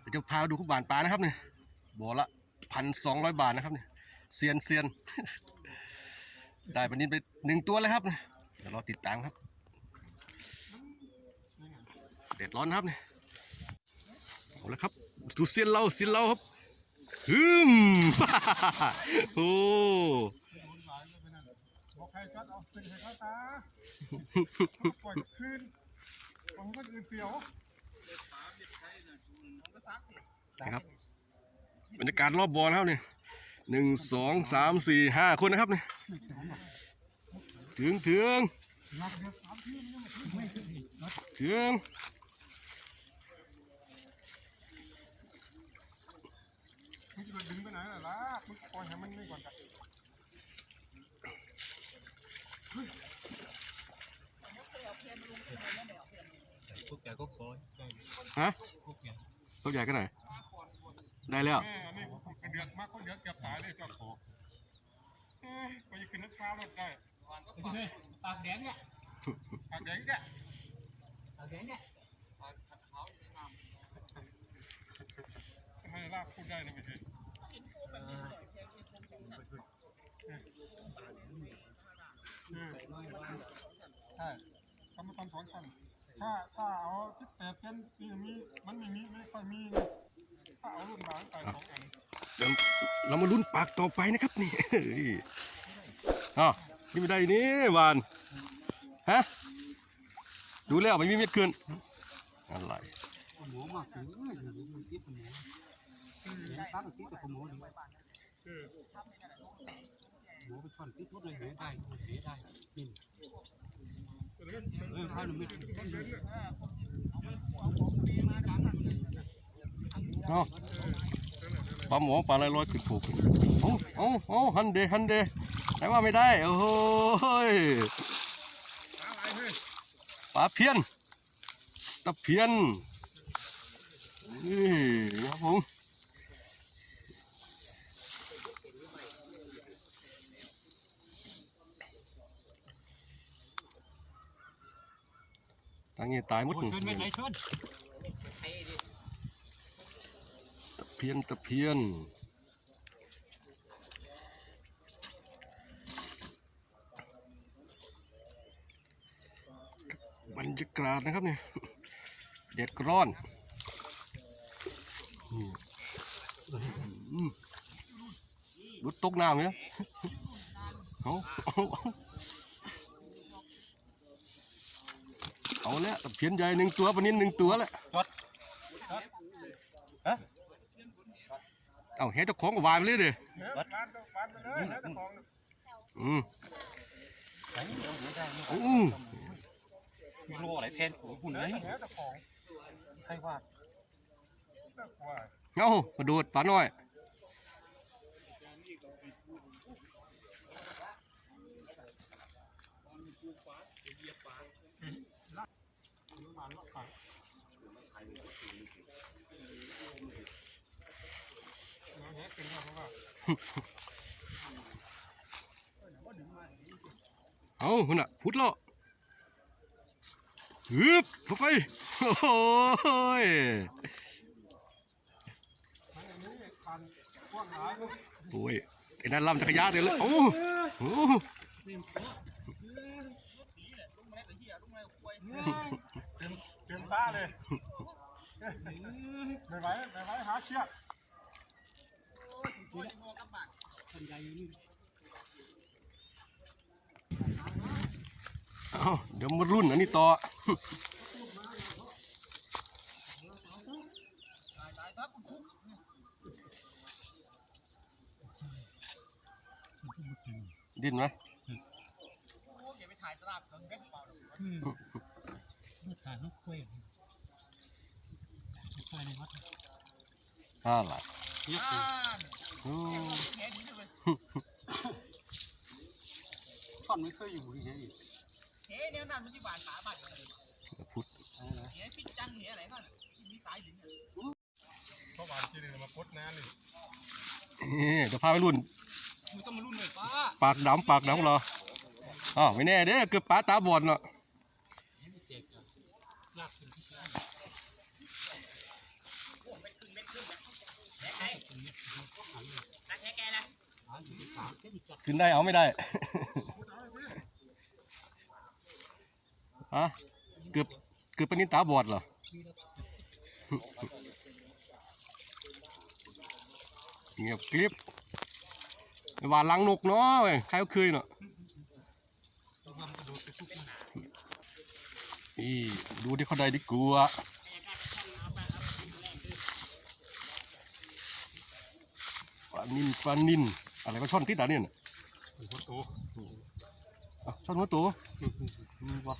เดี๋ยวจะพาดูขุบานปลานะครับเนี่ยบ่อละพันสองร้อยบาทนะครับเนี่ยเซียนเซียนได้ปลานินไปหนึ่งตัวเลยครับเนี่ยเดี๋ยวรอติดตามครับ เด็ดร้อนนะครับเนี่ยเอาละครับดูเซียนเราเซียนเราครับฮึมโอ้บอกใครจัดเอาเป็นใครเข้าตาปล่อยคืนของคนอื่นเสียว นะครับบรรยากาศรอบบอลนะครับเนี่ยหนึ่งสองสามสี่ห้าคนนะครับเนี่ยถึงถึงถึงมึงจะดึงไปไหนล่ะล่ะมึงปล่อยให้มันนี่ก่อนกันฮะ ตัวใหญ่กันไหนอยได้แล้วแม่อันนี้กระเดือกมากก็เดือกเก็บตายเลยเจ้าขอเอ้ยไปกินน้ำข้าวรถได้ปากแดงเนี่ยปากแดงแกปากแดงเนี่ยทำไมลากพูดได้นะไม่ใช่เออใช่ทำมาทำสองชั้น ถ้าถ้าเอาที่แปดเส้นนี่มีมันไม่มีไม่ค่อยมีนะถ้าเอารุ่นบางใส่สองอันเดี๋ยวเรามาลุ้นปากต่อไปนะครับนี่เฮ้อ้าวนี่ไม่ได้นี่หวานฮะดูแล้วไม่มีเม็ดคืนอะไรหมูมากถึงอยู่มันคิดมันเห็นตั้งคิดกับหมูหมูไปชนคิดทุกเลยเหยได้เหยได้กิน เออข้าปลาหมอปลาอะไรลอยขึ้นผูกโอ้โอ้โอ้ฮันเดฮันเดไหนว่าไม่ได้ โอ้โหยปลาเพี้ยนตะเพี้ยนนี่ครับผม ทางนี้ตายหมดชนี่นไม่ไหนชนตะเพียนตะเพียนบรรยากาศนะครับเนี่ยแดดร้อนอืมอืมรุดตกน้ำเนี่ยเอาเอา แล้วตะเพียนใหญ่หนึ่งตัวปลานินหนึ่งตัวแล้วเอาเฮ็ดเจ้าของก็วายไปเลยเด้อเฮ้ยร้านต้องร้านไปเลยนะเจ้าของอืมอืมมีโลอะไรแทนโอ้หุ่นเลยแหเจ้าของใครว่าเจ้าของเอามาดูดปลาน้อย มาล็อกขาย เอาแหเป็นว่าเพราะว่าเอาหุ่นอะพุดแล้วฮึบเข้าไป โอ้ยมันอันนี้คันกว้างหลายเลยโอ้ยไอ้นั่นลำจักรยานเลยเลยโอ้โห เตรียมเตรียมซ่าเลยไม่ไหวไม่ไหวหาเชือกเอาเดี๋ยวมารุ่นอันนี้ต่อ ดิ้นไหม ลูกขาลูกคุยคุยในวัดอะไรเนี่ยโอ้ท่อนไม่เคยอยู่ที่ไหนเฮ้ยเนี่ยนั่นมันที่บานขาบานอยู่เลยพุดเฮ้ยพี่จังเฮ้ยอะไรนั่นที่มีสายดินเพราะว่าที่นี่มาพดน้ำนี่นี่เดี๋ยวพาไปรุ่นมึงต้องมารุ่นเลยป้าปากดำปากดำเหรออ๋อไม่แน่เด้อเกือบปลาตาบอดเนาะ เจ็กลากขึ้นที่ ขึ้นได้เอาไม่ได้ ฮะ เกือบเกือบเป็นนินตาบอดเหรอ เงียบกริบหวานลังนกเนาะเว้ยใครก็เคยเนาะอีดูที่เขาได้ดีกว่าปลานินปลานิน อะไรก็ช่อนติดอะเนี่ยน่ะหัวโตอะช่อนหัวโตอืมวะ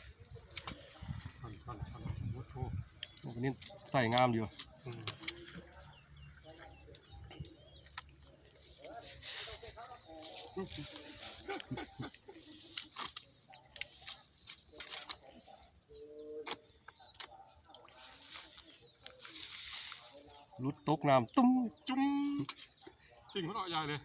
ชันชันชันหัวโตปลานินใส่งามอยู่อืมรุดตกน้ำตุ้มจุ้ม จริงหัวเราะใหญ่เลย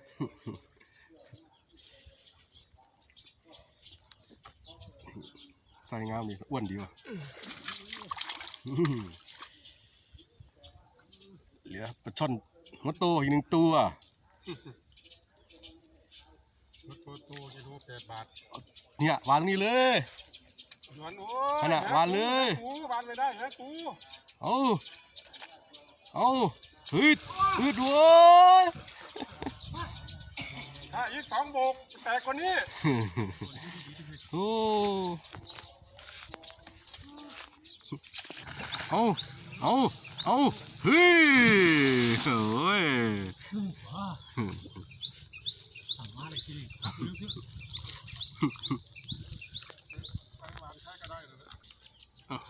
ใส่งามดีอ้วนดีว่ะเหลือปลาช่อนหัวโตอีกหนึ่งตัวหัวโตโตกิโลแปดบาท เนี่ยวางนี่เลยหยวนโอ้นั่นน่ะวานเลยกูวานไม่ได้ฮะกูเอาเอาฮึดฮึดโว้ย ถ้าอีกสองโบกแตกกว่านี้โอ้เอาเอาเอาเฮ้ยโอ้ย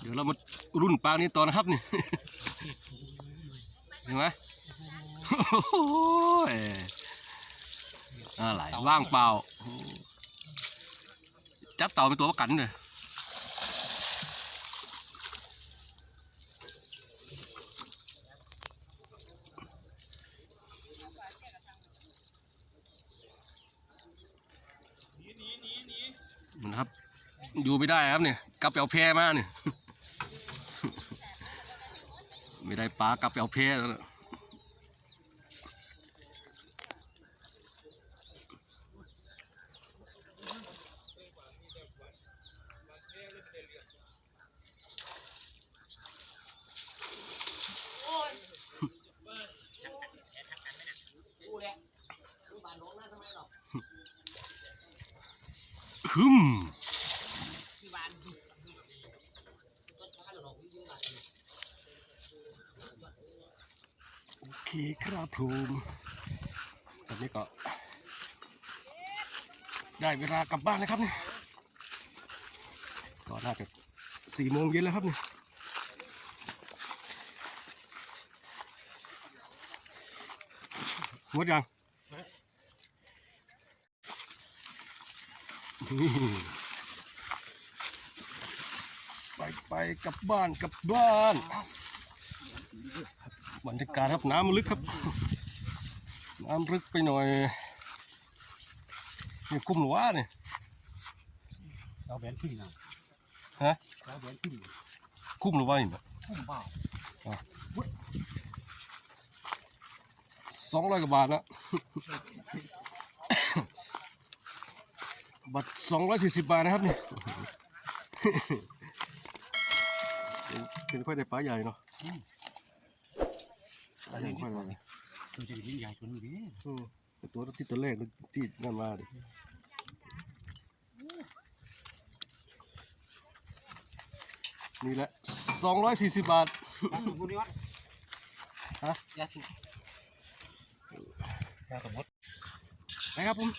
เดี๋ยวเรามารุ่นปลานี้ต่อนะครับนี่เห็นไหมโอ้ย อะไรว่างเปล่าโอ้จับเต่าเป็นตัวประกันเลยมันนะครับ อยู่ไม่ได้ครับเนี่ยกลับไปเอาแพมาเนี่ย ไม่ได้ปลากลับไปเอาแพแล้วนะฮึมโอเคครับผมตอนนี้ก็ ได้เวลากลับบ้านแล้วครับเนี่ยก็น่าจะสี่โมงเย็นแล้วครับเนี่ยหมดยังไปไปกลับบ้านกลับบ้าน บรรยากาศครับน้ำลึกครับ น้ำลึกไปหน่อยนี่คุ้มหรือว่าเนี่ยเราแบนขึ้นนะฮะเราแบนขึ้นคุ้มหรือว่าเนี่ยพุ่มเปล่าสองร้อยกว่าบาทนะบัตรสองร้อยสี่สิบบาทนะครับนี่เป็นเป็นค่อยได้ปลาใหญ่เนาะ ปลาใหญ่ค่อยได้ตัวจะยิ่งใหญ่ชนนี้อืมแต่ตัวที่ตัวแรกที่นั่นมาดินี่แหละสองร้อยสี่สิบบาทยาสูบบุญนี่วัดฮะยาสูบยาสมมตินะครับผม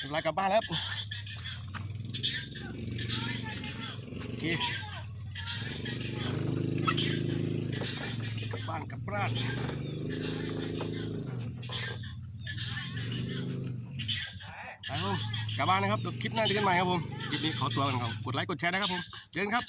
เวลากลับบ้านแล้วครับโอเค กลับบ้านกลับบ้านไปครับผมกลับบ้านนะครับเดี๋ยวคลิปหน้าเจอกันใหม่ครับผม คลิปนี้ขอตัวกันครับ กดไลค์กดแชร์นะครับผม เจอกันครับ